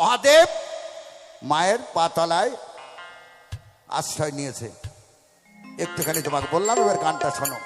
মহাদেব মায়ের পাতলায় আশ্রয় নিয়েছে। একটুখানি তোমাকে বললাম, এবার গানটা শোনো।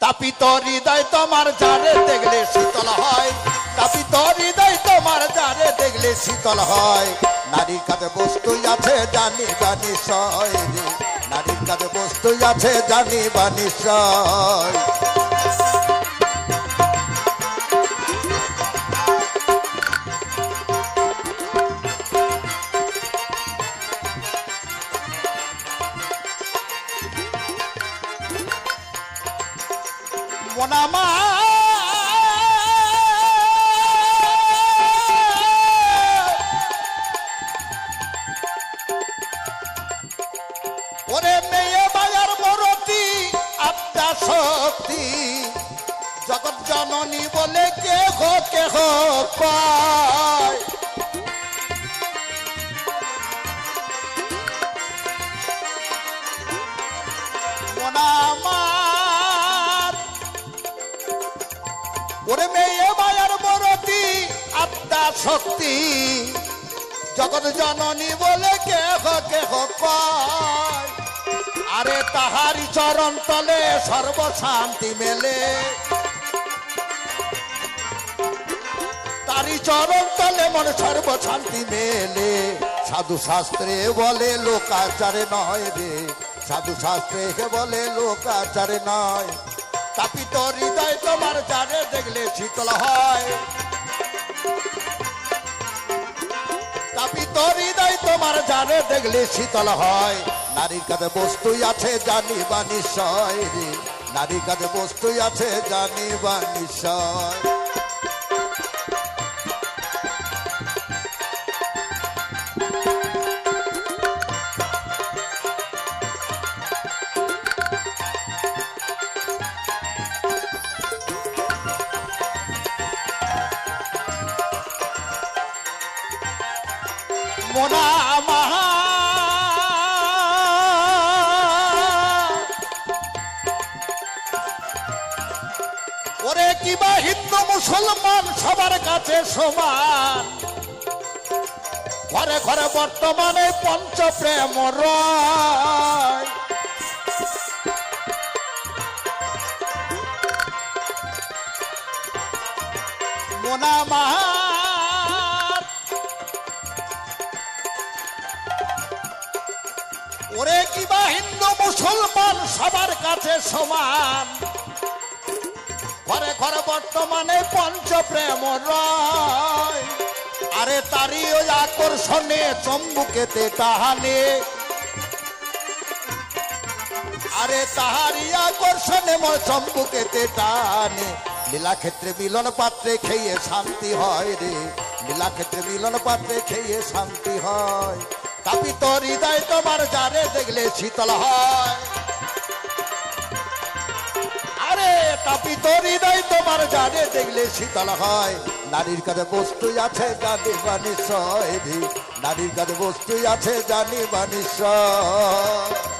তাপিত হৃদয় তোমার যারে দেখলে শীতল হয়। তাপিত হৃদয় তোমার যারে দেখলে শীতল হয়। নারীর কাছে বস্তু আছে, জানি বানি সয় নারীর কাছে বস্তু আছে, জানি বানি সয় জগৎ জননী বলে কে হো কে হো কয় মনামার ওরে মেয়ে মায়ার মরতি, আত্মা শক্তি। জগৎ জননী বলে কে হো কে হো কয় আরে তাহারি চরণ তলে সর্বশান্তি মেলে। চরণ তলে মন সর্বশান্তি মেলে। সাধু শাস্ত্রে বলে, লোকাচারে নয় রে। সাধু শাস্ত্রে বলে, লোকাচারে নয়। তাপিত হৃদয় তোমার চারে দেখলে শীতল হয়। তাপিত হৃদয় তোমার জানে দেখলে শীতল হয়। নারীর কাছে বস্তুই আছে, জানি বা নিশ্চয় নারীর কাছে বস্তুই আছে, জানি বা নিশ্চয়। মোনা মাহা ওরে কিবা হিন্দু মুসলমান সবার কাছে ঘরে ঘরে বর্তমানে পঞ্চ প্রেম রয় মুসলমান সবার কাছে সমান। ঘরে ঘরে বর্তমানে পঞ্চ প্রেম রয়। আরে তারই ওই আকর্ষণে চম্বুকেতে টাহানে। আরে তাহারি আকর্ষণে মোর চম্বুকেতে টানে লীলা ক্ষেত্রে মিলন পাত্রে খেয়ে শান্তি হয় রে। লীলা ক্ষেত্রে মিলন পাত্রে খেয়ে শান্তি হয়। তাপিত হৃদয় তোমার যারে দেখলে শীতল হয়। আরে তাপিত হৃদয় তোমার জানে দেখলে শীতল হয়। নারীর কাছে বস্তু আছে, জানি বানিস নারীর কাছে বস্তুই আছে, জানি বানিশয়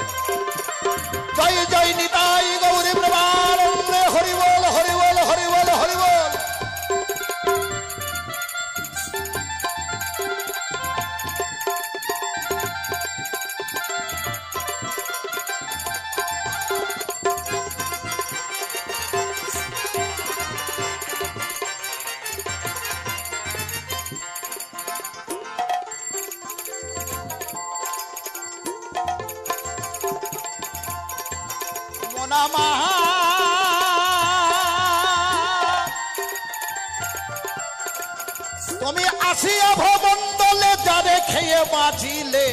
তুমি আসিয়া ভবন্দলে যারে খেয়ে বাঁচিলে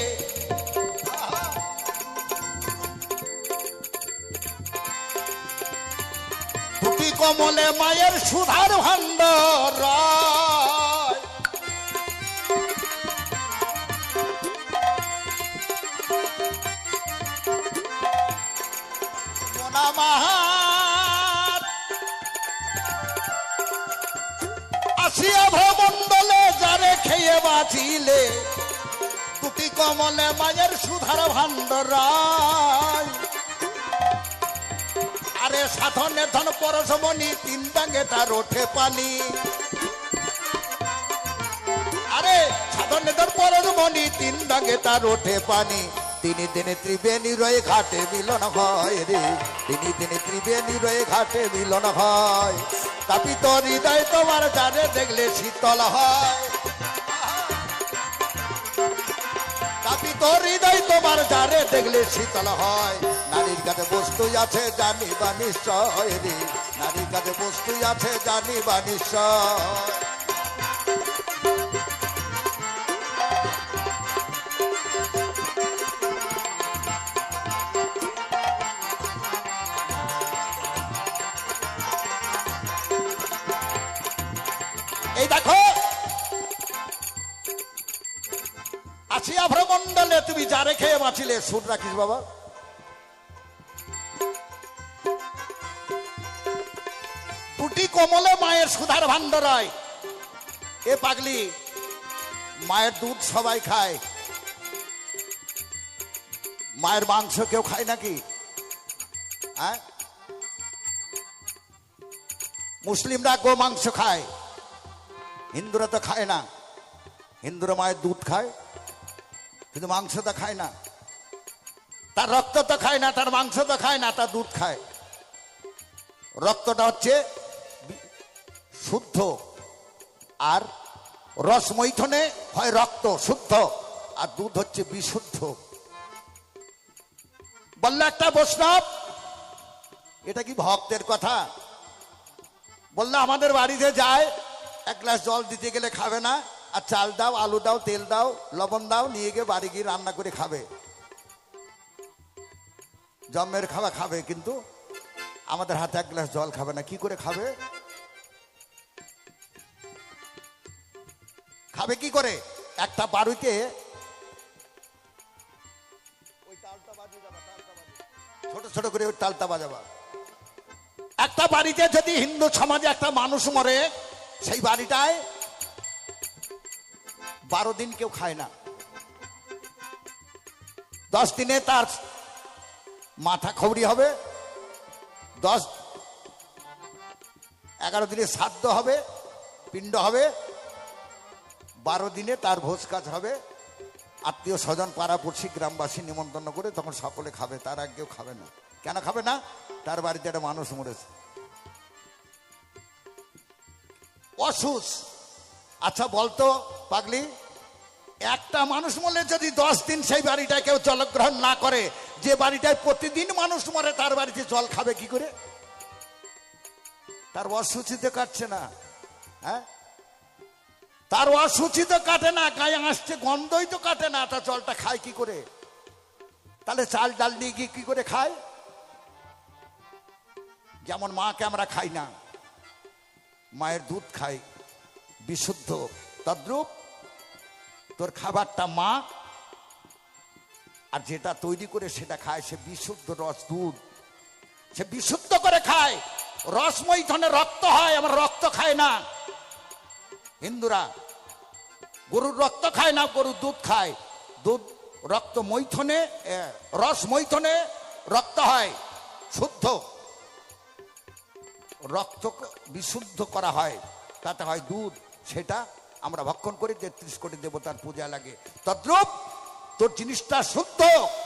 কমলে মায়ের সুধার ভান্ডার। বাঁচিলে দুটি কমলে মায়ের সুধার ভান্ডরায় আরে সাধনে ধন পরশমণি, তিন ডাঙ্গে তার ওঠে পানি। আরে সাধনেদের পরমণি তিন রঙে তার ওঠে পানি। তিনি দিনে ত্রিবেণী রয়ে ঘাটে মিলন হয় রে। তিনি দিনে ত্রিবেণী রয়ে ঘাটে মিলন হয়। তাপিত হৃদয় তোমার জানে দেখলে শীতল হয়। তাপিত হৃদয় তোমার জানে দেখলে শীতল হয়। নারীর কাছে বস্তু আছে, জানি বা নিশ্চয়। নারীর কাছে বস্তু আছে, জানি বা নিশ্চয়। তুমি যারে খেয়ে বাঁচিলে, সুর রাখিস বাবা। দুটি কমলে মায়ের সুধার ভান্ডারায় এ পাগলি, মায়ের দুধ সবাই খায়। মায়ের মাংস কেউ খায় নাকি? হ্যাঁ? মুসলিমরা গো মাংস খায়। হিন্দুরা তো খায় না। হিন্দুরা মায়ের দুধ খায়। কিন্তু মাংস তো খায় না। তার রক্ত তো খায় না, তার মাংস তো খায় না, তার দুধ খায়। রক্তটা হচ্ছে শুদ্ধ আর রস মৈথনে হয় রক্ত শুদ্ধ আর দুধ হচ্ছে বিশুদ্ধ। বলল একটা বৈষ্ণব, এটা কি ভক্তের কথা? বলল আমাদের বাড়িতে যায়, এক গ্লাস জল দিতে গেলে খাবে না। আর চাল দাও, আলু দাও, তেল দাও, লবণ দাও, নিয়ে গিয়ে বাড়ি গিয়ে রান্না করে খাবে। জন্মের খাওয়া খাবে, কিন্তু আমাদের হাতে এক গ্লাস জল খাবে না, কি করে খাবে? খাবে কি করে? একটা বাড়িতে। ছোট ছোট করে ওই তালটা বাজাবা। একটা বাড়িতে যদি হিন্দু সমাজে একটা মানুষ মরে, সেই বাড়িটায় বারো দিন কেউ খায় না। দশ দিনে তার মাথা খবরি হবে। দশ, এগারো দিনে শ্রাদ্ধ হবে, পিণ্ড হবে। বারো দিনে তার ভোজ কাজ হবে। আত্মীয় স্বজন পাড়াপড়শি গ্রামবাসী নিমন্ত্রণ করে তখন সকলে খাবে, তার আর কেউ খাবে না। কেন খাবে না? তার বাড়িতে একটা মানুষ মরেছে। অসুস। আচ্ছা বলতো পাগলি একটা মানুষ মরলে যদি দশ দিন সেই বাড়িটায় কেউ জলগ্রহণ না করে, যে বাড়িটায় প্রতিদিন মানুষ মরে, তার বাড়িতে জল খাবে কি করে? তার অসুচিতে কাটছে না হ্যাঁ? তার অসুচিতে কাটে না, গায়ে আসছে গন্ধই তো কাটে না তার জলটা খায় কি করে? তাহলে চাল ডাল নিয়ে গিয়ে কি করে খায়? যেমন মাকে আমরা খাই না, মায়ের দুধ খাই, বিশুদ্ধ, তদ্রূপ। তোর খাবারটা মা, আর যেটা তৈরি করে সেটা খায় সে বিশুদ্ধ রস দুধ। সে বিশুদ্ধ করে খায়, রসময় ধনে রক্ত হয়, আমার রক্ত খায় না। হিন্দুরা, গরুর রক্ত খায় না, গরুর দুধ খায়। দুধ, রক্ত মৈথনে রস মৈথনে রক্ত হয়, শুদ্ধ। রক্ত বিশুদ্ধ করা হয়, তাতে হয় দুধ, সেটা আমরা ভক্ষণ করি, তেত্রিশ কোটি দেবতার পূজা লাগে। তদ্রূপ তোর জিনিসটা শুদ্ধ,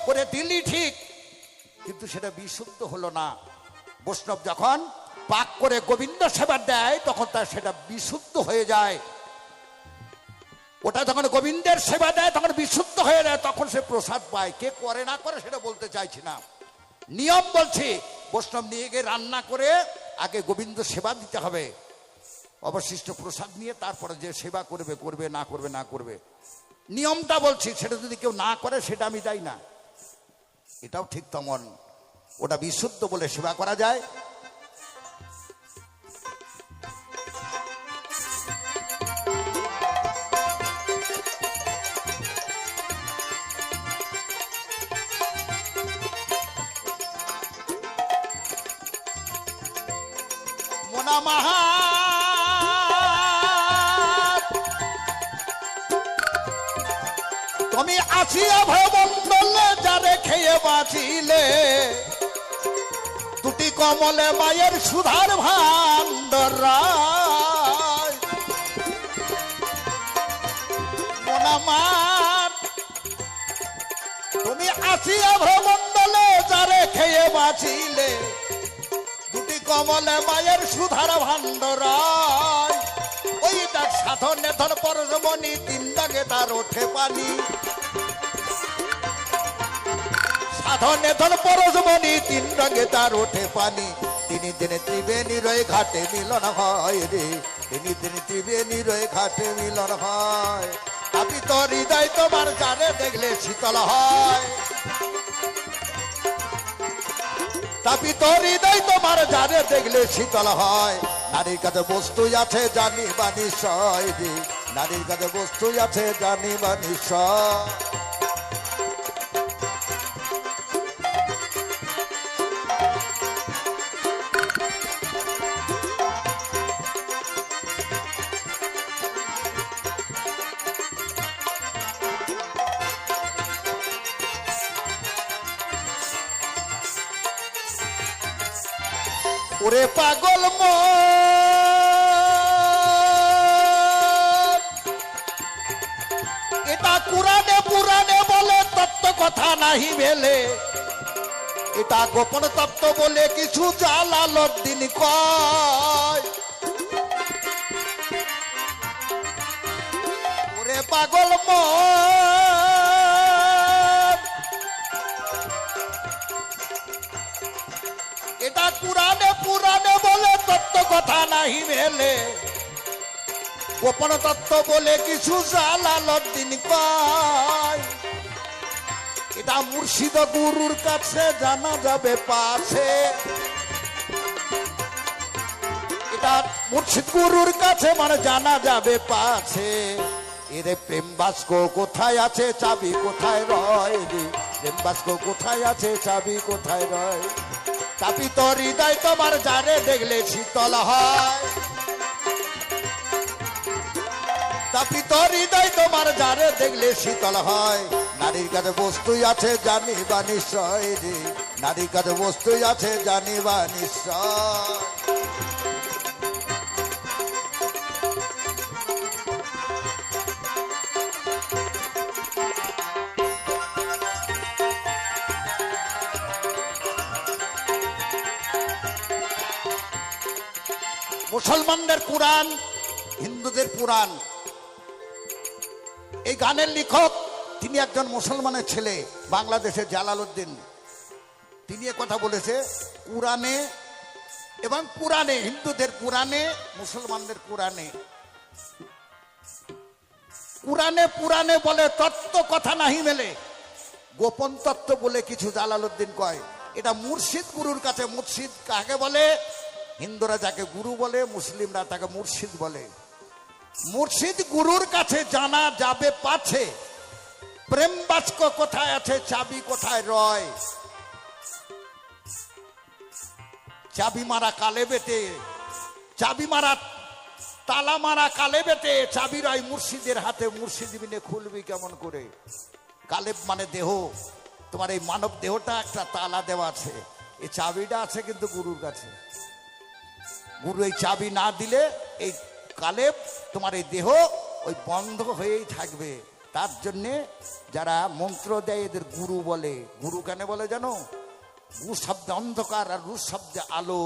করে দিলি ঠিক। কিন্তু সেটা বিশুদ্ধ হলো না। বৈষ্ণব যখন পাক করে গোবিন্দ সেবা দেয়, তখন তার সেটা বিশুদ্ধ হয়ে যায়। ওটা যখন গোবিন্দের সেবা দেয়, তখন বিশুদ্ধ হয়ে যায়, তখন সে প্রসাদ পায়। কে করে না করে সেটা বলতে চাইছি না। নিয়ম বলছি, বৈষ্ণব নিয়ে গিয়ে রান্না করে আগে গোবিন্দ সেবা দিতে হবে। অবশিষ্ট প্রসাদ নিয়ে তারপরে যে সেবা করবে করবে, না করবে না করবে। নিয়মটা বলছি, সেটা যদি কেউ না করে, সেটা আমি যাই না। এটাও ঠিক তেমন। ওটা বিশুদ্ধ বলে সেবা করা যায়। মোনা মাহা আমি আসিয়া ভবন্দলে যারে খেয়ে বাঁচিলে। দুটি কমলে মায়ের সুধার ভান্ডর মনামার তুমি আসিয়া ভ্রমণ্ডলে যারে খেয়ে বাঁচিলে। দুটি কমলে মায়ের সুধার ভান্ডরায় ওই ডাক সাধনে ধর পরজমনি, তিন দাগে তার ওঠে পানি। সাধনে ধর পরশমণি তিন রঙে তার ওঠে পানি। তিনি দিনে ত্রিবেণী রয়ে ঘাটে মিলন হয় রে। তিনি দিনে ত্রিবেণী রয়ে ঘাটে মিলন হয়। আপনি তো হৃদয় তোমার জানে দেখলে শীতল হয়। তাপি তোর হৃদয় তোমার জানে দেখলে শীতল হয়। নারীর কাছে বস্তু আছে জানি বা নিশ্চয় নারীর কাছে বস্তু আছে জানি বা নিশ্চয়। ওরে পাগল মন। এটা কুরানে পুরানে বলে, তত্ত্ব কথা নাহি মেলে। এটা গোপন তত্ত্ব বলে কিছু জালাল দিন কয়। ওরে পাগল মন। কথা নাহি মেলে। গোপন তত্ত্ব বলে কিছু জালালদ্দিন কয় এটা মুর্শিদ গুরুর কাছে জানা যাবে পাছে এটা মুর্শিদ গুরুর কাছে মানে জানা যাবে পাছে এরে প্রেম বাস্ক কোথায় আছে, চাবি কোথায় রয় প্রেম বাস্ক কোথায় আছে, চাবি কোথায় রয়? চাবি তো হৃদয় তোমার জারে দেখলে শীতল হয়। তাপি তোর হৃদয় তোমার জারে দেখলে শীতল হয়। নারীর কাছে বস্তুই আছে জানি বা নিশ্চয় রে। নারীর কাছে বস্তুই আছে জানি বা নিশ্চয়। মুসলমানদের পুরাণ, হিন্দুদের পুরাণ। এই গানের লেখক তিনি একজন মুসলমানের ছেলে, বাংলাদেশের জালালউদ্দিন তিনি কথা বলেছে পুরাণে এবং পুরাণে, হিন্দুদের পুরাণে, মুসলমানদের পুরাণে। পুরাণে পুরাণে বলে, তত্ত্ব কথা নাহি মেলে। গোপন তত্ত্ব বলে কিছু জালালউদ্দিন কয়। এটা মুর্শিদ গুরুর কাছে, মুর্শিদ কাকে বলে? হিন্দুরা যাকে গুরু বলে, মুসলিমরা তাকে মুর্শিদ বলে। মুর্শিদ গুরুর কাছে জানা যাবে পাছে। প্রেম বাক্য কোথায় আছে, চাবি কোথায় রয়? চাবি মারা কালে বেটে, চাবি মারা তালা মারা কালে বেটে, চাবি রয় মুর্শিদের হাতে। মুর্শিদ বিনে খুলবি কেমন করে? কালেব মানে দেহ। তোমার এই মানব দেহটা একটা তালা দেওয়া আছে। এই চাবিটা আছে কিন্তু গুরুর কাছে। গুরু, এই চাবি না দিলে এই কালেব তোমার এই দেহ ওই বন্ধ হয়েই থাকবে। তার জন্যে যারা মন্ত্র দেয়, এদের গুরু বলে। গুরু কেন বলে জানো? গু শব্দে অন্ধকার আর রু শব্দে আলো।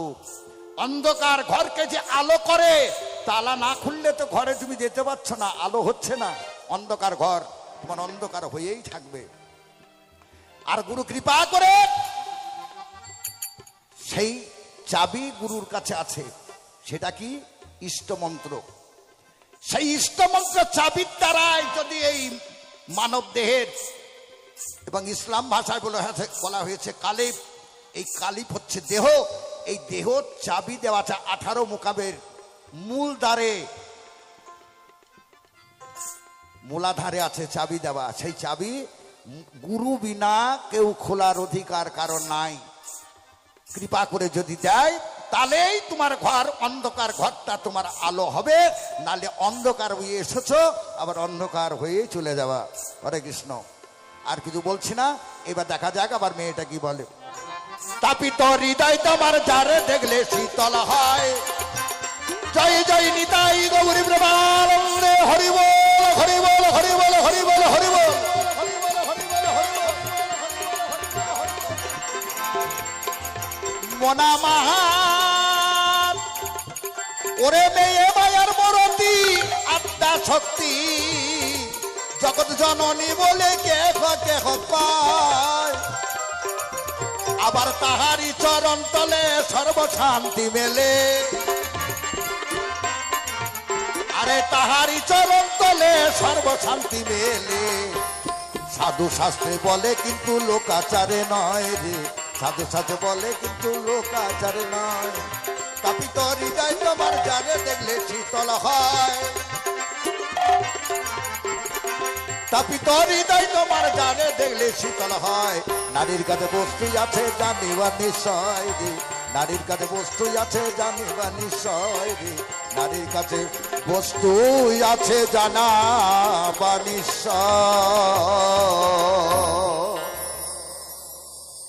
অন্ধকার ঘরকে যে আলো করে, তালা না খুললে তো ঘরে তুমি যেতে পারছ না, আলো হচ্ছে না। অন্ধকার ঘর তোমার অন্ধকার হয়েই থাকবে। আর গুরু কৃপা করে সেই চাবি গুরুর কাছে আছে। সেটা কি? ইষ্টমন্ত্র। সেই ইষ্টমন্ত্র চাবির দ্বারাই যদি এই মানব দেহের এবং ইসলাম ভাষায় বলা বলা হয়েছে কালিপ, এই কালিপ হচ্ছে দেহ। এই দেহ চাবি দেওয়াটা আঠারো মোকাবের মূল দ্বারে। মূলাধারে আছে, চাবি দেওয়া। সেই চাবি গুরু বিনা কেউ খোলার অধিকার কারণ নাই। কৃপা করে যদি দেয় তাহলেই তোমার ঘর, অন্ধকার ঘরটা তোমার আলো হবে। নালে অন্ধকার হয়ে এসেছ, আবার অন্ধকার হয়ে চলে যাওয়া হরে কৃষ্ণ। আর কিছু বলছি না? এবার দেখা যাক আবার মেয়েটা কি বলে। তাপিত হৃদয় তোমার যারে দেখলে শীতল হয়। জয় জয় নিতাই গৌরী প্রবাল। হরি বল হরি বল হরি বল হরি বল। কামনা মাহান। ওরে মেয়ে মায়ার মরতি, আত্মা শক্তি। জগৎ জননী বলে কেহ কেহ আবার তাহারি চরণ তলে সর্বশান্তি মেলে। আরে তাহারি চরণ তলে সর্বশান্তি মেলে। সাধু শাস্ত্রে বলে, কিন্তু লোকাচারে নয় রে। সাধু সাথে বলে, কিন্তু লোকাচারে নয়। তাপিত হৃদয় তোমার জানে, দেখলে শীতল হয়। তাপিত হৃদয় তোমার জানে, দেখলে শীতল হয়। নারীর কাছে বস্তু আছে জানিবা নিশ্চয় রে। নারীর কাছে বস্তু আছে জানিবা নিশ্চয় রে। নারীর কাছে বস্তু আছে জানা বা নিশ্চয়।